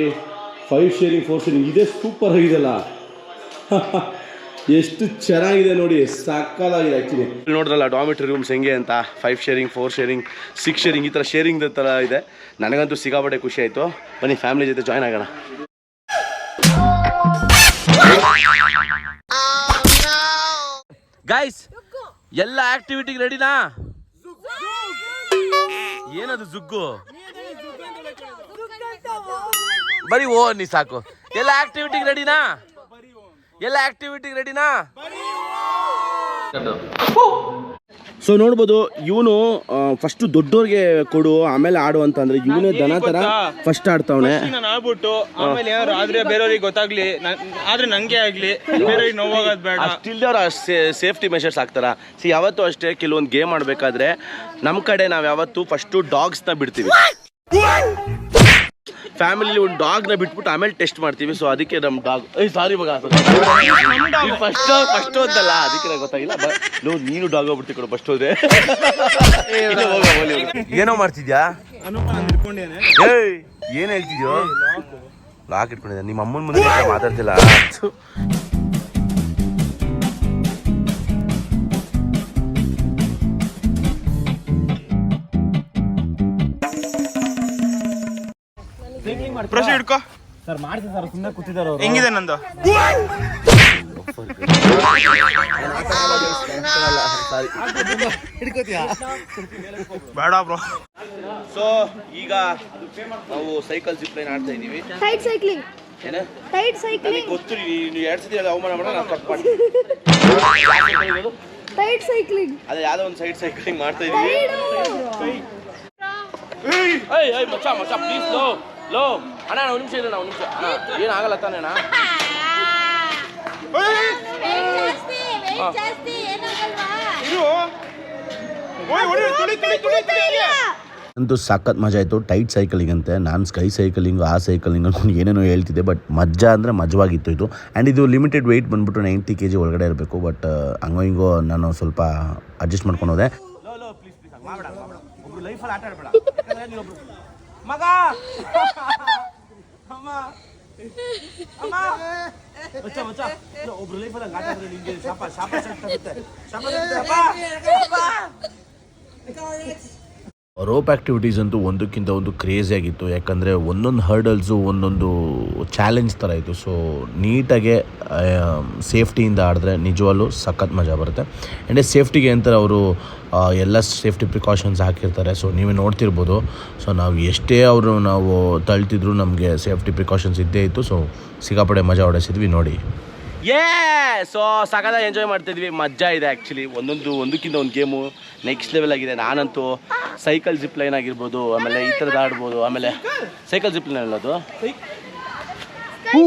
ಫೈವ್ ಶೇರಿಂಗ್ ಫೋರ್ ಶೇರಿಂಗ್ ಇದೇ ಸೂಪರ್ ಆಗಿದೆಲ್ಲ ಎಷ್ಟು ಚೆನ್ನಾಗಿದೆ ನೋಡಿ ಸಕ್ಕದಾಗಿದೆ ಆ್ಯಕ್ಚುಲಿ ನೋಡ್ರಲ್ಲ ಡಾಮಿಟ್ರಿ ರೂಮ್ಸ್ ಹೆಂಗೆ ಅಂತ. Five sharing four sharing six sharing ಈ ಥರ ಶೇರಿಂಗ್ ಥರ ಇದೆ. ನನಗಂತೂ ಸಿಗಾಬಡೆ ಖುಷಿ ಆಯಿತು. ಬನ್ನಿ ಫ್ಯಾಮಿಲಿ ಜೊತೆ ಜಾಯ್ನ್ ಆಗೋಣ. ಗೈಸ್ ಎಲ್ಲ ಆಕ್ಟಿವಿಟಿಗೆ ರೆಡಿನಾ ಏನದು ಜುಗ್ಗು ಬರೀ ಓ ನೀ ಸಾಕು. ಎಲ್ಲ ಆಕ್ಟಿವಿಟಿಗೆ ರೆಡಿನಾ ಎಲ್ಲ ಆಕ್ಟಿವಿಟಿಗೆ ರೆಡಿನಾ ಸೊ ನೋಡ್ಬೋದು ಇವನು ಫಸ್ಟ್ ದೊಡ್ಡೋರ್ಗೆ ಕೊಡು ಆಮೇಲೆ ಆಡು ಅಂತ ಅಂದ್ರೆ ಇವನೇ ದನ ತರ ಫಸ್ಟ್ ಆಡ್ತಾವನೆ. ನಾನು ಆಡ್ಬಿಟ್ಟು ಆಮೇಲೆ ಏನಾದ್ರು ಆದ್ರೆ ಬೇರೆಯವ್ರಿಗೆ ಗೊತ್ತಾಗ್ಲಿ ಆದ್ರೆ ನಂಗೆ ಆಗ್ಲಿ ಬೇರೆಯವ್ರಿಗೆ ನೋವಾಗೋದು ಬೇಡ. ಅಷ್ಟಿಲ್ದವ್ರು ಸೇಫ್ಟಿ ಮೆಷರ್ಸ್ ಹಾಕ್ತಾರ? ಸಿ ಯಾವತ್ತೂ ಅಷ್ಟೇ ಕೆಲವೊಂದು ಗೇಮ್ ಆಡ್ಬೇಕಾದ್ರೆ ನಮ್ಮ ಕಡೆ ನಾವು ಯಾವತ್ತು ಫಸ್ಟು ಡಾಗ್ಸ್ನ ಬಿಡ್ತೀವಿ. ಫ್ಯಾಮಿಲಿ ಒಂದು ಡಾಗ್ನ ಬಿಟ್ಬಿಟ್ಟು ಆಮೇಲೆ ಟೆಸ್ಟ್ ಮಾಡ್ತೀವಿ. ಸೊ ಅದಕ್ಕೆ ನಮ್ಮ ಡಾಗ್ ಏಯ್ ಸಾರಿ ಮಗ ಫಸ್ಟ್ ಫಸ್ಟ್ ಅಂತಲ್ಲ ಅದಕ್ಕೆ ನಂಗೆ ಗೊತ್ತಾಗಿಲ್ಲ. ನೋ ನೀನು ಡಾಗ್ ಹೋಗ್ಬಿಡ್ತಿ ಕೊಡು ಫಸ್ಟ್ ಹೋದ್ರೆ. ಏನೋ ಮಾಡ್ತಿದ್ಯಾ? ಏಯ್ ಏನ್ ಹೇಳ್ತಿದ್ಯೋ? ಲಾಕ್ ಇಟ್ಕೊಂಡಿದ್ದೆ ನಿಮ್ಮ ಅಮ್ಮನ ಮುಂದೆ ಮಾತಾಡ್ತಿಲ್ಲ. ಪ್ರಶ್ನೆ ಹಿಡ್ಕೋ. ಸರ್ ಮಾಡ್ತೀನಿ ಸರ್ ಸುಮ್ಮನೆ ಕೂತಿದ್ದಾರೆ ಹೆಂಗಿದೆ ನಂದು? ಬೇಡ ಬ್ರೋ. ಸೊ ಈಗ ನಾವು ಸೈಕಲ್ ಜಿಪ್ ಲೈನ್ ಆಡ್ತಾ ಇದೀವಿ ಟೈಟ್ ಸೈಕ್ಲಿಂಗ್ ಏನ? ಟೈಟ್ ಸೈಕ್ಲಿಂಗ್ ಗೊತ್ತು ನೀನು ಎರಡು ಸತಿ ಎಲ್ಲ ಅವಮಾನ ಮಾಡೋಣ ನಾನು ಕಟ್ ಮಾಡಿ ಟೈಟ್ ಸೈಕ್ಲಿಂಗ್ ಅದೇ ಯಾವ್ದೋ ಒಂದು ಸೈಡ್ ಸೈಕ್ಲಿಂಗ್ ಮಾಡ್ತಾ ಇದೀವಿ ಏಯ್ ಏಯ್ ಮಚ್ಚಾ ಮಚ್ಚಾ ಪ್ಲೀಸ್ ಲೋ ಲೋ ಅಣ್ಣ ಒಂದು ನಿಮಿಷ ಇರೋಣ ಒಂದು ನಿಮಿಷ. ಅಣ್ಣ ಏನಾಗಲ್ಲ ತಾನೇ ಅಣ್ಣ? ಇರು. ಓಯ್ ಹೊಡಿ ತುಳಿ ತುಳಿ ತುಳಿ ತುಳಿ ಹಂಗೆ. ಅಂತೂ ಸಖತ್ ಮಜಾ ಆಯಿತು ಟೈಟ್ ಸೈಕಲಿಂಗ್ ಅಂತೆ ನಾನು ಸ್ಕೈ ಸೈಕಲಿಂಗ್ ಆ ಸೈಕಲಿಂಗ್ ಅನ್ಕೊಂಡು ಏನೇನೋ ಹೇಳ್ತಿದ್ದೆ ಬಟ್ ಮಜಾ ಅಂದರೆ ಮಜವಾಗಿತ್ತು ಇದು. ಆ್ಯಂಡ್ ಇದು ಲಿಮಿಟೆಡ್ ವೆಯ್ಟ್ ಬಂದ್ಬಿಟ್ಟು ನೈಂಟಿ ಕೆ ಜಿ ಒಳಗಡೆ ಇರಬೇಕು ಬಟ್ ಹಂಗೋ ಹಿಂಗೋ ನಾನು ಸ್ವಲ್ಪ ಅಡ್ಜಸ್ಟ್ ಮಾಡ್ಕೊಂಡು ಹೋದೆ. 엄마가 엄마 엄마 बच्चा बच्चा लो ओब्रले पर गाटा पर लिंगे शापा शापा सकता है शापा सकता है पापा पापा कॉलेज ರೋಪ್ ಆ್ಯಕ್ಟಿವಿಟೀಸ್ ಅಂತೂ ಒಂದಕ್ಕಿಂತ ಒಂದು ಕ್ರೇಜಿ ಆಗಿತ್ತು. ಯಾಕಂದರೆ ಒಂದೊಂದು ಹರ್ಡಲ್ಸು, ಒಂದೊಂದು ಚಾಲೆಂಜ್ ಥರ ಇತ್ತು. ಸೊ ನೀಟಾಗೆ ಸೇಫ್ಟಿಯಿಂದ ಆಡಿದ್ರೆ ನಿಜವಾಗ್ಲೂ ಸಖತ್ ಮಜಾ ಬರುತ್ತೆ. ಆ್ಯಂಡ್ ಸೇಫ್ಟಿಗೆ ಅಂತ ಅವರು ಎಲ್ಲ ಸೇಫ್ಟಿ ಪ್ರಿಕಾಷನ್ಸ್ ಹಾಕಿರ್ತಾರೆ. ಸೊ ನೀವೇ ನೋಡ್ತಿರ್ಬೋದು. ಸೊ ನಾವು ಎಷ್ಟೇ ಅವರು ನಾವು ತಳ್ತಿದ್ರು ನಮಗೆ ಸೇಫ್ಟಿ ಪ್ರಿಕಾಷನ್ಸ್ ಇದ್ದೇ ಇತ್ತು. ಸೊ ಸಿಗಾಪಡೆ ಮಜಾ ಹೊಡೆಸಿದ್ವಿ ನೋಡಿ. ಸೊ ಸಕದ ಎಂಜಾಯ್ ಮಾಡ್ತಿದ್ವಿ. ಮಜಾ ಇದೆ ಆ್ಯಕ್ಚುಲಿ ಒಂದೊಂದು ಒಂದಕ್ಕಿಂತ ಒಂದು ಗೇಮು ನೆಕ್ಸ್ಟ್ ಲೆವೆಲ್ ಆಗಿದೆ. ನಾನಂತೂ ಸೈಕಲ್ ಜಿಪ್ ಲೈನ್ ಆಗಿರ್ಬೋದು ಆಮೇಲೆ ಈ ಥರದ್ದು ಆಡ್ಬೋದು ಆಮೇಲೆ ಸೈಕಲ್ ಜಿಪ್ ಲೈನ್ ಅಲ್ಲದು ಹೂ!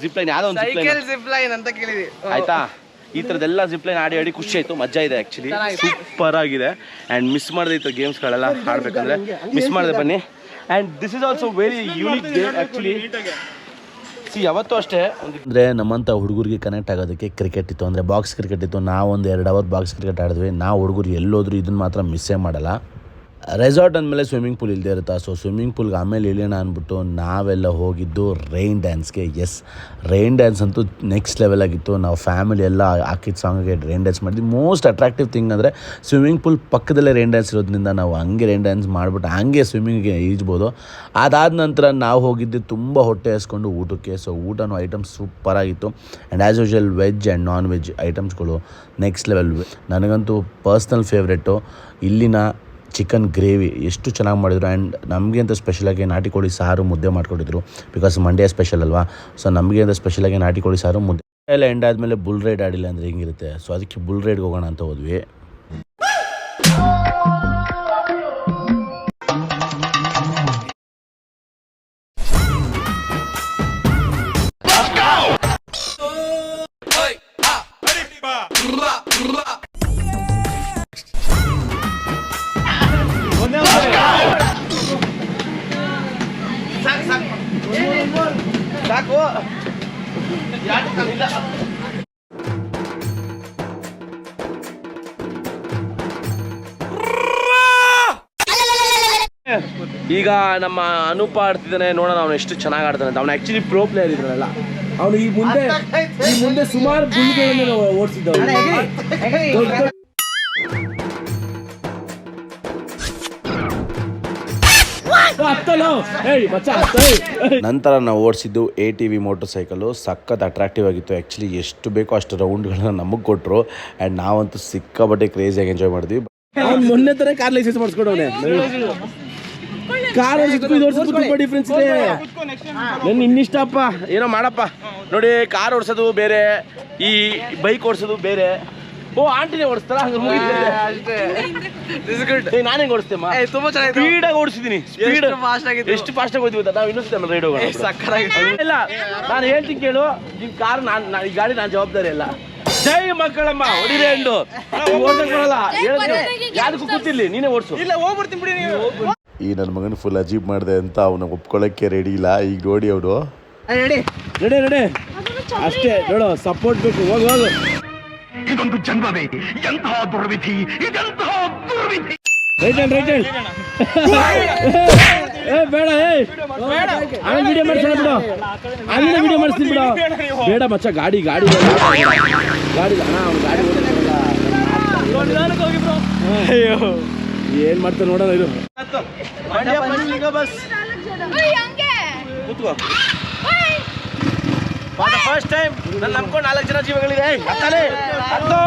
ಜಿಪ್ ಲೈನ್ ಯಾವುದೋ ಒಂದು ಜಿಪ್ ಲೈನ್ ಅಂತ ಕೇಳಿದ್ವಿ. ಆಯ್ತಾ? ಈ ಥರದ್ದೆಲ್ಲ ಜಿಪ್ ಲೈನ್ ಆಡಿ ಆಡಿ ಖುಷಿ ಆಯಿತು. ಮಜಾ ಇದೆ ಆ್ಯಕ್ಚುಲಿ ಸೂಪರ್ ಆಗಿದೆ. ಆ್ಯಂಡ್ ಮಿಸ್ ಮಾಡಿದೆ ಈ ಥರ ಗೇಮ್ಸ್ಗಳೆಲ್ಲ ಆಡಬೇಕಂದ್ರೆ ಮಿಸ್ ಮಾಡಿದೆ ಬನ್ನಿ. And this is also very unique game actually ಯಾವತ್ತೂ ಅಷ್ಟೇ. ಅಂದ್ರೆ ನಮ್ಮಂಥ ಹುಡುಗರಿಗೆ ಕನೆಕ್ಟ್ ಆಗೋದಕ್ಕೆ ಕ್ರಿಕೆಟ್ ಇತ್ತು. ಅಂದರೆ ಬಾಕ್ಸ್ ಕ್ರಿಕೆಟ್ ಇತ್ತು. ನಾವು ಒಂದು ಎರಡು ಅವರ್ ಬಾಕ್ಸ್ ಕ್ರಿಕೆಟ್ ಆಡಿದ್ವಿ. ನಾವು ಹುಡುಗರು ಎಲ್ಲೋದ್ರೂ ಇದನ್ನ ಮಾತ್ರ ಮಿಸ್ಸೇ ಮಾಡಲ್ಲ. ರೆಸಾರ್ಟ್ ಅಂದಮೇಲೆ ಸ್ವಿಮ್ಮಿಂಗ್ ಪೂಲ್ ಇಲ್ಲದೆ ಇರುತ್ತಾ? ಸೊ ಸ್ವಿಮ್ಮಿಂಗ್ ಪೂಲ್ಗೆ ಆಮೇಲೆ ಇಳಿಯೋಣ ಅಂದ್ಬಿಟ್ಟು ನಾವೆಲ್ಲ ಹೋಗಿದ್ದು ರೈನ್ ಡ್ಯಾನ್ಸ್ಗೆ ಎಸ್ ರೈನ್ ಡ್ಯಾನ್ಸ್ ಅಂತೂ ನೆಕ್ಸ್ಟ್ ಲೆವೆಲ್ ಆಗಿತ್ತು. ನಾವು ಫ್ಯಾಮಿಲಿ ಎಲ್ಲ ಹಾಕಿದ ಸಾಂಗಿಗೆ ರೈನ್ ಡ್ಯಾನ್ಸ್ ಮಾಡಿದ್ವಿ. ಮೋಸ್ಟ್ ಅಟ್ರಾಕ್ಟಿವ್ ಥಿಂಗ್ ಅಂದರೆ ಸ್ವಿಮ್ಮಿಂಗ್ ಪೂಲ್ ಪಕ್ಕದಲ್ಲೇ ರೈನ್ ಡ್ಯಾನ್ಸ್ ಇರೋದ್ರಿಂದ ನಾವು ಹಂಗೆ ರೈನ್ ಡ್ಯಾನ್ಸ್ ಮಾಡಿಬಿಟ್ಟು ಹಂಗೆ ಸ್ವಿಮ್ಮಿಂಗ್ಗೆ ಈಜ್ಬೋದು. ಅದಾದ ನಂತರ ನಾವು ಹೋಗಿದ್ದು ತುಂಬ ಹೊಟ್ಟೆ ಹಸ್ಕೊಂಡು ಊಟಕ್ಕೆ. ಸೊ ಊಟನೂ items ಸೂಪರಾಗಿತ್ತು and as usual veg and non veg ಐಟಮ್ಸ್ಗಳು next level ನನಗಂತೂ ಪರ್ಸ್ನಲ್ ಫೇವ್ರೆಟು ಇಲ್ಲಿನ ಚಿಕನ್ ಗ್ರೇವಿ ಎಷ್ಟು ಚೆನ್ನಾಗಿ ಮಾಡಿದ್ರು ಆ್ಯಂಡ್ ನಮಗೆ ಅಂತ ಸ್ಪೆಷಲಾಗಿ ನಾಟಿ ಕೋಳಿ ಸಾರು ಮುದ್ದೆ ಮಾಡಿಕೊಟ್ಟಿದ್ರು ಬಿಕಾಸ್ ಮಂಡ್ಯ ಸ್ಪೆಷಲ್ ಅಲ್ವಾ? ಸೊ ನಮಗೆ ಅಂತ ಸ್ಪೆಷಲಾಗಿ ನಾಟಿ ಕೋಳಿ ಸಾರು ಮುದ್ದೆ. ಎಲ್ಲ ಎಂಡ್ ಆದಮೇಲೆ ಬುಲ್ ರೈಡ್ ಆಡಿಲ್ಲ ಅಂದರೆ ಹಿಂಗಿರುತ್ತೆ? ಸೊ ಅದಕ್ಕೆ ಬುಲ್ ರೈಡ್ಗೆ ಹೋಗೋಣ ಅಂತ ಹೋದ್ವಿ. ನಮ್ಮ ಅನೂಪ ಆಡ್ತಿದ್ದಾನೆ ನೋಡೋಣ ಅವನು ಎಷ್ಟು ಚೆನ್ನಾಗಿ ಆಡ್ತಾನೆ ಅಂತ. ಅವ್ನು ಆ್ಯಕ್ಚುಲಿ ಪ್ರೋ ಪ್ಲೇಯರ್ ಇದ್ರಲ್ಲ. ಅವನು ಈ ಮುಂದೆ ಈ ಮುಂದೆ ಸುಮಾರು ಬುಲ್ಗಳನ್ನು ಓಡಿಸಿದ್ದವನು ನಂತರ ನಾವು ಓಡಿಸಿದ್ದು A T V motor cycle ಸಖತ್ ಅಟ್ರಾಕ್ಟಿವ್ ಆಗಿತ್ತು. ಆ್ಯಕ್ಚುಲಿ ಎಷ್ಟು ಬೇಕೋ ಅಷ್ಟು ರೌಂಡ್ಗಳನ್ನ ನಮಗೆ ಕೊಟ್ಟರು ಆ್ಯಂಡ್ ನಾವಂತೂ ಸಿಕ್ಕಾಪಟ್ಟೆ ಕ್ರೇಜಿಯಾಗಿ ಎಂಜಾಯ್ ಮಾಡಿದ್ವಿ. ಅವ್ನು ಮೊನ್ನೆ ತರ ಕಾರ್ ಲೈಸೆನ್ಸ್ ಮಾಡಿಸ್ಕೊಡವನೆ. ಕಾರ್ ಓಡಿಸೋದು ಡಿಫ್ರೆನ್ಸ್ ಇದೆ. ನನ್ನ ಇನ್ನಿಷ್ಟಪ್ಪ ಏನೋ ಮಾಡಪ್ಪ. ನೋಡಿ ಕಾರ್ ಓಡಿಸೋದು ಬೇರೆ ಈ ಬೈಕ್ ಓಡಿಸೋದು ಬೇರೆ. ಓ ಆಂಟಿನೇ ಓಡಿಸ್ತಾರ? ನಾನು ಹೆಂಗ್ ಓಡಿಸ್ತೇಮ್ಮ ತುಂಬಾ ಚೆನ್ನಾಗಿ ಸ್ಪೀಡಾಗಿ ಓಡಿಸಿದೀನಿ. ಸ್ಪೀಡ್ ಫಾಸ್ಟ್ ಆಗಿದೆ ಎಷ್ಟು ಫಾಸ್ಟ್ ಆಗಿ ಹೋದ್ವಿ ನಾವು ಇನ್ನೊಂದು ರೈಡ್ ಹೋಗೋಣ ಇಲ್ಲ. ನಾನು ಹೇಳ್ತೀನಿ ಕೇಳು ನಿಮ್ ಕಾರ್ ನಾನ್ ಈ ಗಾಡಿ ನಾನು ಜವಾಬ್ದಾರಿ ಅಲ್ಲ. ಜೈ ಮಕ್ಕಳಮ್ಮ ಹೊಡಿದೆ ಯಾರಿಗೂ ಹೇಳಿದ್ರೆ ಯಾವ್ದಕ್ಕೂ ಕೂತಿರ್ಲಿ ನೀನೇ ಓಡಿಸು. ಇಲ್ಲ ಹೋಗ್ಬಿಡ್ತೀನಿ ಬಿಡಿ ನೀವು. ಈ ನನ್ನ ಮಗನ ಫುಲ್ ಅಜೀಬ್ ಮಾಡಿದೆ ಅಂತ ಅವನ ಒಪ್ಕೊಳ್ಳೋಕ್ಕೆ ರೆಡಿ ಇಲ್ಲ. ಈಗ ನೋಡಿ ಅವರು ರೆಡಿ ರೆಡಿ ರೆಡಿ ಅಷ್ಟೇ ನೋಡು ಸಪೋರ್ಟ್ ಬೇಕು. ಹೋಗು ದುರ್ವಿಧಿ ರೈಟ್ ಹ್ಯಾಂಡ್ ರೈಟ್ ಹ್ಯಾಂಡ್ ಏ ಬೇಡ ಏ. ಆಮೇಲೆ ವಿಡಿಯೋ ಮಾಡ್ಸೋಣ ಬಿಡು. ಆಮೇಲೆ ವಿಡಿಯೋ ಮಾಡಿಸ್ತೀನಿ ಬಿಡು. ಬೇಡ ಮಚ್ಚ ಗಾಡಿ ಗಾಡಿ ಗಾಡಿ ಅಣ್ಣ ಅವ್ನು ಗಾಡಿ ಅಯ್ಯೋ. ಏನ್ ಮಾಡ್ತಾನೆ ನೋಡೋಣ ಇದು. ಬಸ್. ಕೂತ್ಕೋ. ಫಾರ್ ದ ಫಸ್ಟ್ ಟೈಮ್ ನಾನು ನಂಬ್ಕೊಂಡು ನಾಲ್ಕು ಜನ ಜೀವಗಳಿದೆ. ಹತ್ತಲೇ. ಹತ್ತು.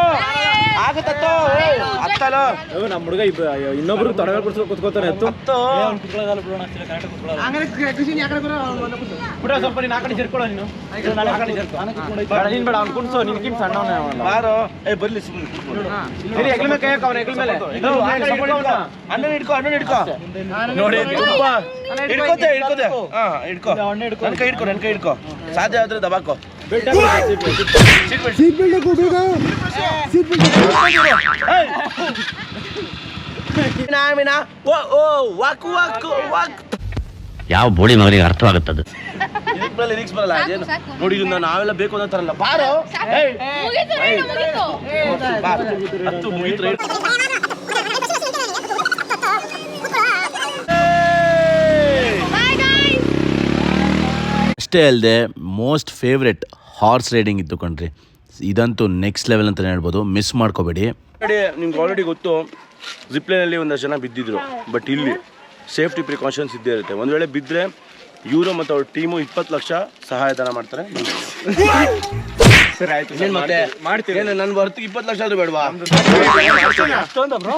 ಹತ್ತಲು. ನಮ್ಮ ಹುಡುಗ ಇನ್ನೊಬ್ರು ತೊಡಗ ಕುತ್ಕೋತಾನೆ ಹತ್ತು. ಹತ್ತು. ಬಿಡ ಸ್ವಲ್ಪ ನೀನು ಆ ಕಡೆ ಸೇರ್ಕೊಳ್ಳೋ ನೀನು. ಆ ಕಡೆ ಸೇರ್ಕೊ. ಬೇಡ ನೀನ್ ಬೇಡ ಅವ್ನು ಕುಣ್ಸೋ ನಿನ್ಕಿನ್ ಸಣ್ಣವನೇ ಬಾರೋ. ಏ ಬರ್ಲಿ ಸುಮ್ಮನೆ ಸರಿ ಹೆಗ್ಲ ಮೇಲೆ ಕೈ ಹಾಕು ಅವನ ಹೆಗ್ಲ ಮೇಲೆ. ಅಣ್ಣನ ಹಿಡ್ಕೋ ಅಣ್ಣನ ಹಿಡ್ಕೋ ನೋಡಿ ತುಂಬಾ ಹಿಡ್ಕೋತೆ ಹಿಡ್ಕೋತೆ ಹಾ ಹಿಡ್ಕೊ ನನ್ನ ಕೈ ಹಿಡ್ಕೋ ನನ್ನ ಕೈ ಹಿಡ್ಕೋ ಸಾಧ್ಯ ಆದ್ರೆ ದಬಾಕೋ. ಮೀನಾ ಮೀನಾ ಓ ಓ ವಾಕು ವಾಕು ವಾಕ್ ಯಾವ ಬೋಡಿ ಮಗನಿಗೆ ಅರ್ಥವಾಗುತ್ತದೆ ಲಿರಿಕ್ಸ್ ಬರಲ್ಲ ಅದೇನು? ನೋಡಿ ಇದನ್ನ ನಾವೆಲ್ಲ ಬೇಕು ಅನ್ನೋ ತರಲ್ಲ ಬಾರೋ. ಹತ್ತು ಮುಗೀತು ಅಷ್ಟೇ ಅಲ್ಲದೆ ಮೋಸ್ಟ್ ಫೇವ್ರೆಟ್ ಹಾರ್ಸ್ ರೈಡಿಂಗ್ ಇತ್ತು ಕಣ್ರಿ. ಇದಂತೂ ನೆಕ್ಸ್ಟ್ ಲೆವೆಲ್ ಅಂತಲೇ ಹೇಳ್ಬೋದು. ಮಿಸ್ ಮಾಡ್ಕೋಬೇಡಿ. ನಿಮ್ಗೆ ಆಲ್ರೆಡಿ ಗೊತ್ತು ಜಿಪ್ಲೈನಲ್ಲಿ ಒಂದಷ್ಟು ಜನ ಬಿದ್ದಿದ್ರು. ಬಟ್ ಇಲ್ಲಿ ಸೇಫ್ಟಿ ಪ್ರಿಕಾಷನ್ಸ್ ಇದ್ದೇ ಇರುತ್ತೆ. ಒಂದು ವೇಳೆ ಬಿದ್ದರೆ ಇವರು ಮತ್ತು ಅವ್ರ ಟೀಮು ಇಪ್ಪತ್ತು ಲಕ್ಷ ಸಹಾಯಧನ ಮಾಡ್ತಾರೆ. ಸರಿ ಆಯ್ತು ಏನ್ ಮತ್ತೆ? ಮಾಡ್ತೀವಿ ಏನು ನನ್ನ ಹೊರತು ಇಪ್ಪತ್ತು ಲಕ್ಷ ಆದ್ರೂ ಬೇಡವಾ? ಅಷ್ಟೊಂದ? ಬ್ರೋ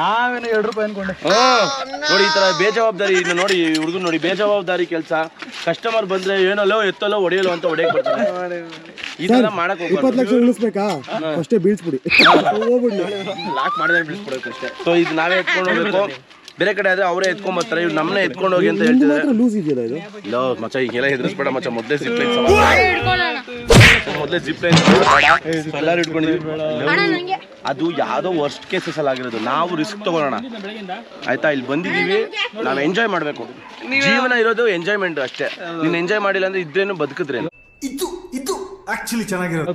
ನಾವೇನು ಎರಡು ರೂಪಾಯಿ ಅನ್ಕೊಂಡೆ. ನೋಡಿ ಈ ತರ ಬೇಜವಾಬ್ದಾರಿ ಇನ್ನು ನೋಡಿ ಹುಡುಗ ನೋಡಿ ಬೇಜವಾಬ್ದಾರಿ ಕೆಲಸ. ಕಸ್ಟಮರ್ ಬಂದ್ರೆ ಏನಲ್ಲೋ ಎತ್ತಲ್ಲೋ ಹೊಡೆಯಲ್ಲೋ ಅಂತ ಹೊಡೆಯಕ್ ಬರ್ತಾರೆ. ಈ ತರ ಮಾಡಕ್ ಇಪ್ಪತ್ತು ಲಕ್ಷ ಉಳಿಸ್ಬೇಕಾ? ಅಷ್ಟೇ ಬೀಳ್ಸ್ಬಿಡಿ. ಲಾಕ್ ಮಾಡಿದ್ರೆ ಬೀಳ್ಸ್ಬಿಡಕ್ಕೆ ಅಷ್ಟೇ. ಸೊ ಇದು ನಾವೇ ಎತ್ಕೊಂಡು ಹೋಗ್ಬೇಕು. ಬೇರೆ ಕಡೆ ಆದ್ರೆ ಅವರೇ ಎತ್ಕೊಂಡ್ ಬರ್ತಾರೆ. ಇವ್ರು ನಮ್ಮನ್ನೇ ಎತ್ಕೊಂಡು ಹೋಗಿ ಅಂತ ಹೇಳ್ತಿದ್ದಾರೆ. ಲೂಸ್ ಇದೆಯಲ್ಲ ಇದು? ಇಲ್ಲ ಮಚ್ಚ ಈಗೆಲ್ಲ ಹೆದರ್ಸ್ಬೇಡ ಮಚ್ಚ ಮೊದಲೇ ಜಿಪ್ ಲೈನ್ ಮೊದಲೇ ಜಿಪ್ ಲೈನ್ ಎಲ್ಲರೂ ಇಟ್ಕೊಂಡಿದ್ದೀವಿ ಅದು ಯಾವುದೋ ವರ್ಸ್ಟ್ ಕೇಸಸ್ ಅಲ್ಲಿ ಆಗಿರೋದು. ನಾವು ರಿಸ್ಕ್ ತಗೊಳ್ಳೋಣ. ಆಯ್ತಾ? ಇಲ್ಲಿ ಬಂದಿದ್ದೀವಿ. ನಾವು ಎಂಜಾಯ್ ಮಾಡಬೇಕು. ಜೀವನ ಇರೋದು ಎಂಜಾಯ್ಮೆಂಟ್ ಅಷ್ಟೇ. ನೀನು ಎಂಜಾಯ್ ಮಾಡಿಲ್ಲ ಅಂದ್ರೆ ಇದ್ರೇನು ಬದುಕಿದ್ರೆ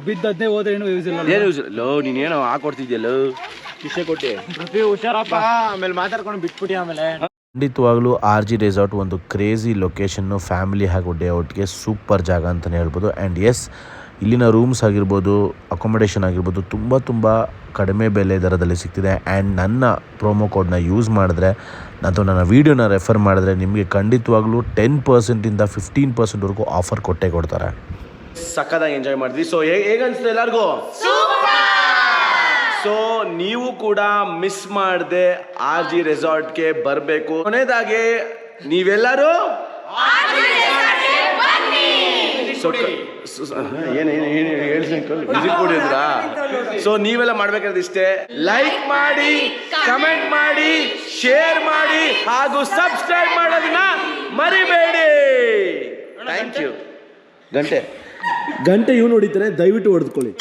ಬಿದ್ದದ್ದೇ ಹೋದ್ರೆ ಏನು ಯೂಸ್ ಇಲ್ಲ ಏನು ಯೂಸ್ ಲೋ ನೀನೇನೋ ಹಾಕೊಡ್ತಿದ್ಯಲ್ಲೋ ಕಿಶೆ ಕೊಟ್ಟೆ. ಪೃಥ್ವಿ ಹುಷಾರಪ್ಪ. ಆಮೇಲೆ ಮಾತಾಡ್ಕೊಂಡು ಬಿಟ್ಬಿಟ್ಟು ಆಮೇಲೆ. ಖಂಡಿತವಾಗ್ಲೂ ಆರ್ ಜಿ ರೆಸಾರ್ಟ್ ಒಂದು ಕ್ರೇಜಿ ಲೊಕೇಶನ್ನು ಫ್ಯಾಮಿಲಿ ಹಾಗೂ ಡೇ ಔಟ್ಗೆ ಸೂಪರ್ ಜಾಗ ಅಂತಲೇ ಹೇಳ್ಬೋದು. ಆ್ಯಂಡ್ ಎಸ್ ಇಲ್ಲಿನ ರೂಮ್ಸ್ ಆಗಿರ್ಬೋದು ಅಕೊಮಡೇಷನ್ ಆಗಿರ್ಬೋದು ತುಂಬ ತುಂಬ ಕಡಿಮೆ ಬೆಲೆ ದರದಲ್ಲಿ ಸಿಗ್ತಿದೆ. ಆ್ಯಂಡ್ ನನ್ನ ಪ್ರೋಮೋ ಕೋಡ್ನ ಯೂಸ್ ಮಾಡಿದ್ರೆ ಅಥವಾ ನನ್ನ ವೀಡಿಯೋನ ರೆಫರ್ ಮಾಡಿದ್ರೆ ನಿಮಗೆ ಖಂಡಿತವಾಗ್ಲೂ ಟೆನ್ ಪರ್ಸೆಂಟಿಂದ ಫಿಫ್ಟೀನ್ ಪರ್ಸೆಂಟ್ವರೆಗೂ ಆಫರ್ ಕೊಟ್ಟೇ ಕೊಡ್ತಾರೆ. ಸಕ್ಕದಾಗಿ ಎಂಜಾಯ್ ಮಾಡಿದ್ವಿ. ಸೊ ಹೇಗೆ ಅನಿಸ್ತು ಎಲ್ಲರಿಗೂ? ಸೊ ನೀವು ಕೂಡ ಮಿಸ್ ಮಾಡದೆ ಆರ್ ಜಿ ರೆಸಾರ್ಟ್ಗೆ ಬರಬೇಕು. ಕೊನೆಯದಾಗಿ ನೀವೆಲ್ಲರೂ? ಸೊ ನೀವೆಲ್ಲ ಮಾಡ್ಬೇಕಾದ್ರೆ ಇಷ್ಟೇ. ಲೈಕ್ ಮಾಡಿ ಕಮೆಂಟ್ ಮಾಡಿ ಶೇರ್ ಮಾಡಿ ಹಾಗೂ ಸಬ್ಸ್ಕ್ರೈಬ್ ಮಾಡೋದನ್ನ ಮರಿಬೇಡಿ. ಥ್ಯಾಂಕ್ ಯು ಗಂಟೆ. ಗಂಟೆ ಇವ್ನು ಹೊಡಿತಾರೆ ದಯವಿಟ್ಟು ಹೊಡೆದುಕೊಳ್ಳಿ.